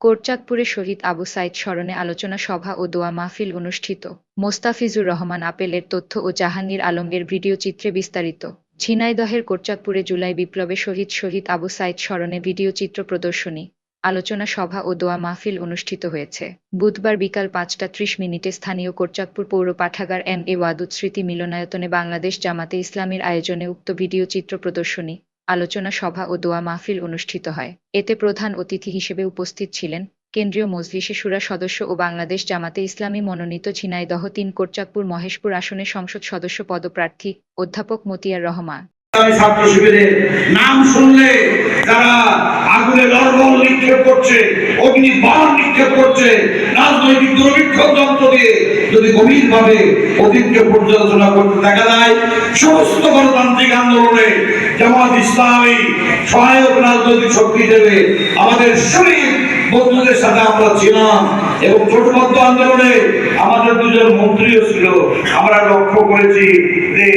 কোটচাঁদপুরে শহীদ আবু সাইদ স্মরণে আলোচনা সভা ও দোয়া মাহফিল অনুষ্ঠিত। মোস্তাফিজুর রহমান আপেলের তথ্য ও জাহাঙ্গীর আলমের ভিডিও চিত্রে বিস্তারিত। ঝিনাইদহের কোটচাঁদপুরে জুলাই বিপ্লবে শহীদ শহীদ আবু সাইদ স্মরণে ভিডিও চিত্র প্রদর্শনী, আলোচনা সভা ও দোয়া মাহফিল অনুষ্ঠিত হয়েছে। বুধবার বিকাল পাঁচটা ত্রিশ মিনিটে স্থানীয় কোটচাঁদপুর পৌর পাঠাগার এম এ ওয়াদুদ স্মৃতি মিলনায়তনে বাংলাদেশ জামাতে ইসলামীর আয়োজনে উক্ত ভিডিও চিত্র প্রদর্শনী আলোচনা সভা ও দোয়া মাহফিল অনুষ্ঠিত হয়। এতে প্রধান অতিথি হিসেবে উপস্থিত ছিলেন কেন্দ্রীয় মজলিসে সুরা সদস্য ও বাংলাদেশ জামাতে ইসলামী মনোনীত ঝিনাইদহ তিন কোটচাঁদপুর মহেশপুর আসনে সংসদ সদস্য পদপ্রার্থী অধ্যাপক মতিয়ার রহমান। ছাত্র নাম শুনলে যারা নিক্ষেপ করছে, অগ্নি বাণ নিক্ষেপ করছে, রাজনৈতিক দুর্ভিক্ষণ যন্ত্র দিয়ে যদি গভীরভাবে অতীতকে পর্যালোচনা করতে দেখা যায়, সমস্ত গণতান্ত্রিক আন্দোলনে জামাত ইসলামী সহায়ক রাজনৈতিক শক্তি হিসেবে আমাদের শরীর বন্ধুদের সাথে আমরা ছিলাম এবং ছোটবদ্ধ আন্দোলনে আমাদের দুজন মন্ত্রীও ছিল। আমরা লক্ষ্য করেছি যে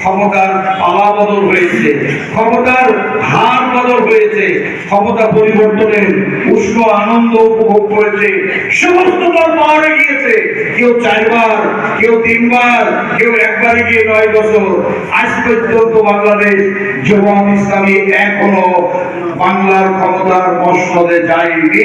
ক্ষমতার পালা বদল হয়েছে, ক্ষমতার হার বদল হয়েছে, ক্ষমতা পরিবর্তনের উষ্ণ আনন্দ উপভোগ করেছে, সমস্ত দল পাহাড়ে গিয়েছে। কেউ চারবার, কেউ তিনবার, কেউ একবারে গিয়ে নয় বছর। আজ পর্যন্ত বাংলাদেশ জবান ইসলামী এখনও বাংলার ক্ষমতার মসনদে যায়নি।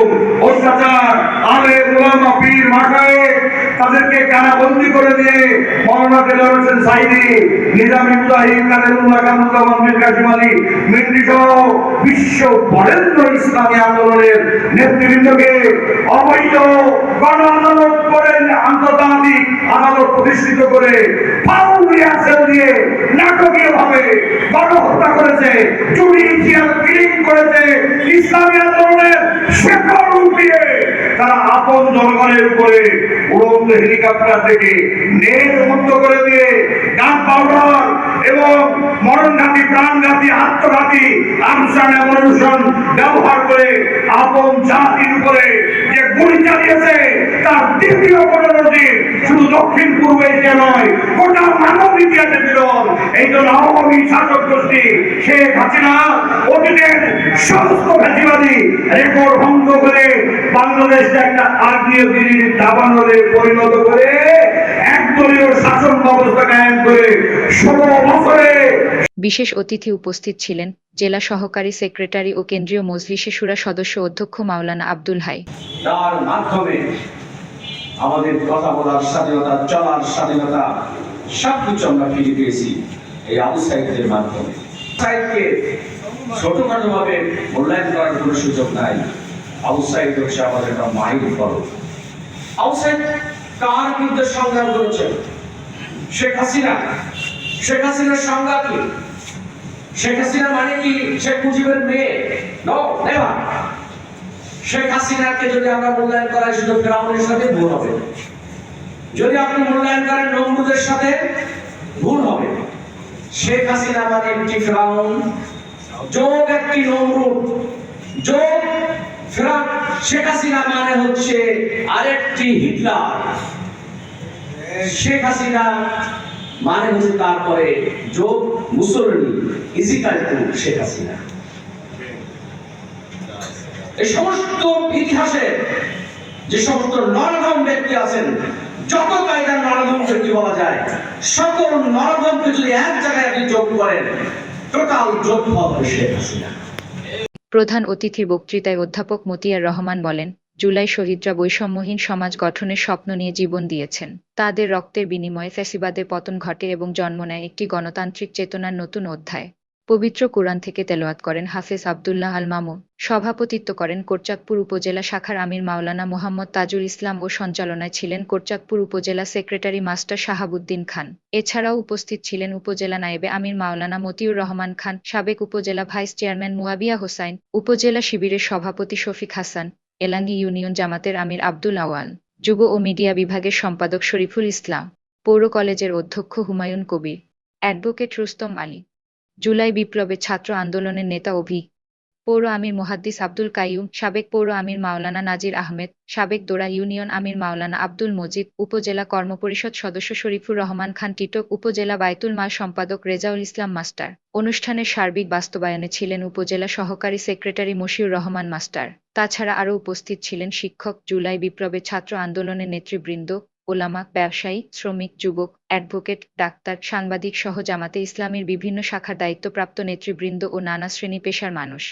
ওলামা পীর মাঠায় তাদেরকে কারাবন্দি করে দিয়ে মৌলানা দেলার হোসেন সাইদি, নিজাম ইব্রাহিম কাদেরুল্লাহ কামুল্লাহ মীর কাসিম আলী মেন্ডি সহ বিশ্ব বরেণ্য ইসলামী আন্দোলনের নেতৃবৃন্দকে অবৈধ গণ আদালত করে আন্তর্জাতিক আদালত প্রতিষ্ঠিত করে ফাউলিয়া সেল দিয়ে নাটকীয় ভাবে গণহত্যা করেছে, জুডিশিয়াল কিলিং করেছে ইসলামী আন্দোলনের শেকড় উঠিয়ে তারা আপন জনগণের উপরে উড়ন্ত হেলিকপ্টার থেকে নেট মুক্ত করে দিয়ে গান পাউডার এবং মরণঘাতী, প্রাণঘাতী, আত্মঘাতী, আমসান এমন ব্যবহার করে আপন জাতির উপরে যে গুলি চালিয়েছে, তার দ্বিতীয় কোনো নজির শুধু দক্ষিণ পূর্ব এশিয়া নয়, গোটা মানব ইতিহাসে বিরল। এই জন্য আওয়ামী শাসক গোষ্ঠী শেখ হাসিনা, অতীতের সমস্ত ফ্যাসিবাদী রেকর্ড ভঙ্গ করে বাংলাদেশকে একটা আগ্নেয়গিরির দাবানলে পরিণত করে একদলীয় শাসন ব্যবস্থা কায়েম করে ষোলো বছরে বিশেষ অতিথি উপস্থিত ছিলেন জেলা সহকারী সেক্রেটারি ও কেন্দ্রীয় মজলিসে সুরা সদস্য অধ্যক্ষ মাওলানা আব্দুল হাই। তার মাধ্যমে আমাদের কথা বলার স্বাধীনতা চলার স্বাধীনতা সবকিছু আমরা ফিরে পেয়েছি এই আবু সাইদের মাধ্যমে। সাইদকে ছোটখাটো ভাবে মূল্যায়ন করার কোনো সুযোগ নাই। আবু সাইদ হচ্ছে আমাদের একটা মাইল ফলক। আবু সাইদ কার বিরুদ্ধে সংগ্রাম করেছেন শেখ হাসিনা। শেখ হাসিনার সংজ্ঞা কি? শেখ হাসিনা মানে কি? শেখ মুজিবের মেয়ে। শেখ হাসিনাকে যদি আমরা মূল্যায়ন করাই শুধু ফেরাউনের সাথে ভুল হবে। যদি আপনি মূল্যায়ন করেন নমরুদের সাথে, ভুল হবে। শেখ হাসিনা মানে একটি ফেরাউন, যোগ একটি নমরুদ, যোগ শেখ হাসিনা মানে হচ্ছে আরেকটি হিটলার। শেখ হাসিনা মানে হচ্ছে তারপরে যোগ Mussolini equal to Sheikh Hasina. এই সমস্ত ইতিহাসে যে সমস্ত নরধম ব্যক্তি আছেন, যত কায়দার নরধম ব্যক্তি বলা যায়, সকল নরধমকে যদি এক জায়গায় আপনি যোগ করেন, টোটাল যোগফল হবে শেখ হাসিনা। প্রধান অতিথির বক্তৃতায় অধ্যাপক মতিয়ার রহমান বলেন, জুলাই শহীদরা বৈষম্যহীন সমাজ গঠনের স্বপ্ন নিয়ে জীবন দিয়েছেন। তাদের রক্তের বিনিময়ে ফ্যাসিবাদের পতন ঘটে এবং জন্ম নেয় একটি গণতান্ত্রিক চেতনার নতুন অধ্যায়। পবিত্র কোরআন থেকে তেলাওয়াত করেন হাফেজ আবদুল্লাহ আল মামুন। সভাপতিত্ব করেন কোটচাঁদপুর উপজেলা শাখার আমির মাওলানা মোহাম্মদ তাজুল ইসলাম ও সঞ্চালনায় ছিলেন কোটচাঁদপুর উপজেলা সেক্রেটারি মাস্টার শাহাবুদ্দিন খান। এছাড়াও উপস্থিত ছিলেন উপজেলা নায়েবে আমির মাওলানা মতিউর রহমান খান, সাবেক উপজেলা ভাইস চেয়ারম্যান মুয়াবিয়া হোসাইন, উপজেলা শিবিরের সভাপতি শফিক হাসান এলাঙ্গি ইউনিয়ন জামাতের আমির আব্দুল আওয়াল, যুব ও মিডিয়া বিভাগের সম্পাদক শরীফুল ইসলাম, পৌর কলেজের অধ্যক্ষ হুমায়ুন কবির, অ্যাডভোকেট রুস্তম আলী। জুলাই বিপ্লবে ছাত্র আন্দোলনের নেতা অভি, পৌর আমির মুহাদ্দিস আব্দুল কাইয়ুম, সাবেক পৌর আমির মাওলানা নাজির আহমেদ, সাবেক দোরা ইউনিয়ন আমির মাওলানা আব্দুল মজিদ, উপজেলা কর্মপরিষদ সদস্য শরীফুর রহমান খান টিটক উপজেলা বাইতুল মাল সম্পাদক রেজাউল ইসলাম মাস্টার। অনুষ্ঠানের সার্বিক বাস্তবায়নে ছিলেন উপজেলা সহকারী সেক্রেটারি মশিউর রহমান মাস্টার। তাছাড়া আরও উপস্থিত ছিলেন শিক্ষক, জুলাই বিপ্লবে ছাত্র আন্দোলনের নেতৃবৃন্দ ওলামা, ব্যবসায়ী, শ্রমিক, যুবক, অ্যাডভোকেট, ডাক্তার, সাংবাদিক সহ জামাতে ইসলামের বিভিন্ন শাখার দায়িত্বপ্রাপ্ত নেতৃবৃন্দ ও নানা শ্রেণি পেশার মানুষ।